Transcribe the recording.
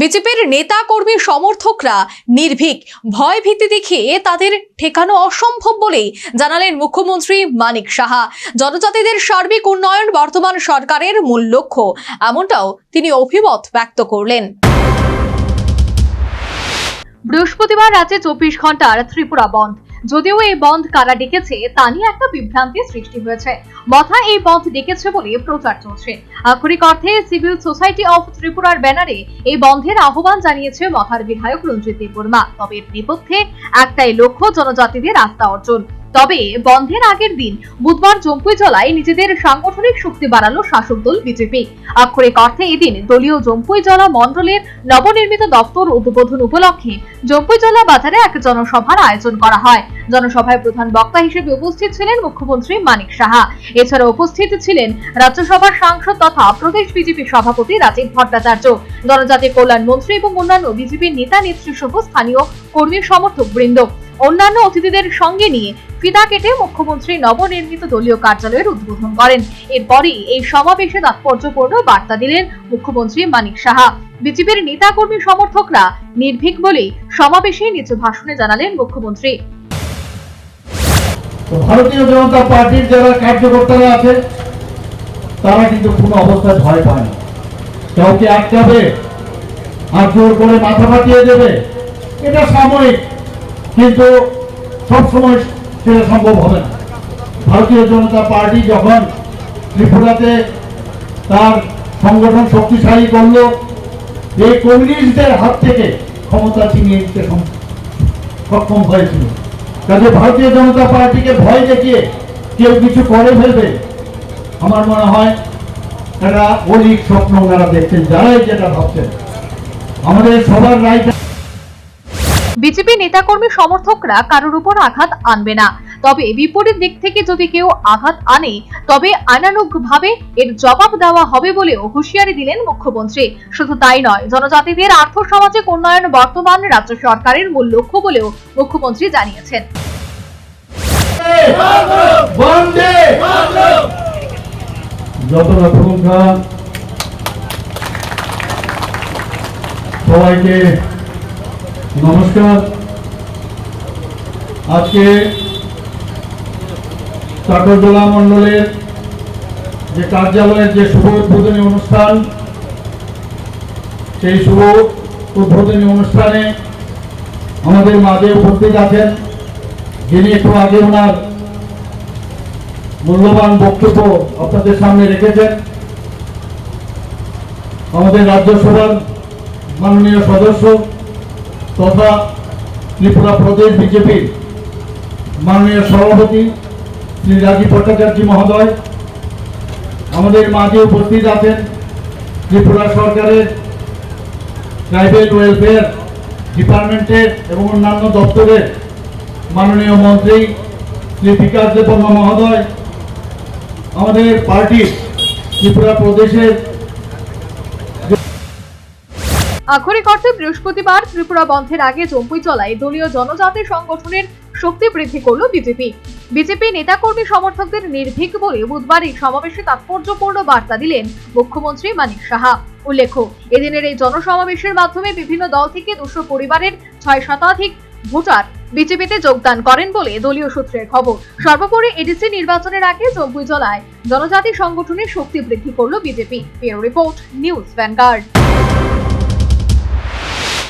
বিজেপির নেতা কর্মী সমর্থকরা নির্ভীক ভয় ভীতি দেখিয়ে তাদের ঠেকানো অসম্ভব বলেই জানালেন মুখ্যমন্ত্রী মানিক সাহা। জনজাতিদের সার্বিক উন্নয়ন বর্তমান সরকারের মূল লক্ষ্য, এমনটাও তিনি অভিমত ব্যক্ত করলেন। বৃহস্পতিবার রাতে চব্বিশ ঘণ্টার ত্রিপুরা বন্ধ। যদিও এই বন্ধ কারা ডেকেছে, তা নিয়ে একটা বিভ্রান্তির সৃষ্টি হয়েছে। মথা এই বন্ধ ডেকেছে বলে প্রচার চলছে। আক্ষরিক অর্থে, সিভিল সোসাইটি অফ ত্রিপুরার ব্যানারে এই বন্ধের আহ্বান জানিয়েছে মথার বিধায়ক রঞ্জিত দেববর্মা। তবে এর নেপথ্যে একটাই লক্ষ্য, জনজাতিদের আস্থা অর্জন। তবে বন্ধের আগের দিন বুধবার জম্পুই জলায় নিজেদের সাংগঠনিক শক্তি বাড়ালো শাসক দল বিজেপি। আক্ষরিক অর্থে এদিন দলীয় জম্পুই জলা মণ্ডলের নবনির্মিত দপ্তর উদ্বোধন উপলক্ষে জম্পুই জলা বাজারে এক জনসভার আয়োজন করা হয়। জনসভায় প্রধান বক্তা হিসেবে উপস্থিত ছিলেন মুখ্যমন্ত্রী মানিক সাহা। এছাড়া উপস্থিত ছিলেন রাজ্যসভার সাংসদ তথা প্রদেশ বিজেপি সভাপতি রাজীব ভট্টাচার্য, জনজাতি কল্যাণ মন্ত্রী এবং অন্যান্য বিজেপির নেতা নেত্রী সহ স্থানীয় কর্মী সমর্থক বৃন্দ অন্যান্য অতিথিদের সঙ্গে নিয়ে ফিতা কেটে মুখ্যমন্ত্রী নবনির্মিত দলীয় কার্যালয়ের উদ্বোধন করেন। এরপরই এই সমাবেশে তাৎপর্যপূর্ণ বার্তা দিলেন মুখ্যমন্ত্রী মানিক সাহা। বিজেপির নেতাকর্মী সমর্থকরা নির্ভীক বলেই সমাবেশে নিজ ভাষণে জানালেন মুখ্যমন্ত্রী। ভারতীয় জনতা পার্টির যারা কার্যকর্তারা আছে তারা কিন্তু কোনো অবস্থায় ভয় পায় না। কাউকে আটকাবে, আর জোর করে মাথা ফাটিয়ে দেবে, এটা সাময়িক। কিন্তু সবসময় সেটা সম্ভব হবে না। ভারতীয় জনতা পার্টি যখন ত্রিপুরাতে তার সংগঠন শক্তিশালী করল এই কমিউনিস্টদের হাত থেকে ক্ষমতা ছিনিয়ে নিতে সক্ষম হয়েছিল। কাজে ভারতীয় জনতা পার্টিকে ভয় দেখিয়ে কেউ কিছু করে ফেলবে, আমার মনে হয় একটা অলিক স্বপ্ন ওনারা দেখছেন, যারাই যেটা ভাবছেন। আমাদের সবার রাইট বিজেপি নেতাকর্মী সমর্থকরা কারোর উপর আঘাত আনবে না। তবে বিপরীত দিক থেকে যদি কেউ আঘাত আনে, তবে আইনানুগভাবে এর জবাব দেওয়া হবে বলেও হুঁশিয়ারি দিলেন মুখ্যমন্ত্রী। শুধু তাই নয়, জনজাতিদের আর্থ সামাজিক উন্নয়ন বর্তমান রাজ্য সরকারের মূল লক্ষ্য বলেও মুখ্যমন্ত্রী জানিয়েছেন। সবাইকে নমস্কার। আজকে চাটরজোলা মণ্ডলের যে কার্যালয়ের যে শুভ উদ্বোধনী অনুষ্ঠান, সেই শুভ উদ্বোধনী অনুষ্ঠানে আমাদের মাঝে উপস্থিত আছেন যিনি একটু আগে ওনার মূল্যবান বক্তব্য আপনাদের সামনে রেখেছেন। আমাদের রাজ্যসভার মাননীয় সদস্য তথা ত্রিপুরা প্রদেশ বিজেপির মাননীয় সভাপতি শ্রী রাজীব ভট্টাচার্য মহোদয়, আমাদের মাঝে উপস্থিত আছেন ত্রিপুরা সরকারের ট্রাইবেল ওয়েলফেয়ার ডিপার্টমেন্টের এবং অন্যান্য দপ্তরের মাননীয় মন্ত্রী শ্রী বিকাশ দেববর্মা মহোদয়, আমাদের পার্টি ত্রিপুরা প্রদেশের আক্ষরিক অর্থে বৃহস্পতিবার ত্রিপুরা বন্ধের আগে জম্পুই চলায় দলীয় জনজাতি সংগঠনের শক্তি বৃদ্ধি করল বিজেপি। বিজেপি নেতাকর্মী সমর্থকদের নির্ভীক বলে বুধবার এই সমাবেশে তাৎপর্যপূর্ণ বার্তা দিলেন মুখ্যমন্ত্রী মানিক সাহা। উল্লেখ্য, এদিনের এই জনসমাবেশের মাধ্যমে বিভিন্ন দল থেকে দুশো পরিবারের ছয় শতাধিক ভোটার বিজেপিতে যোগদান করেন বলে দলীয় সূত্রের খবর। সর্বোপরি এডিসি নির্বাচনের আগে জম্পুই জলায় জনজাতি সংগঠনের শক্তি বৃদ্ধি করল বিজেপি। Report, news vanguard.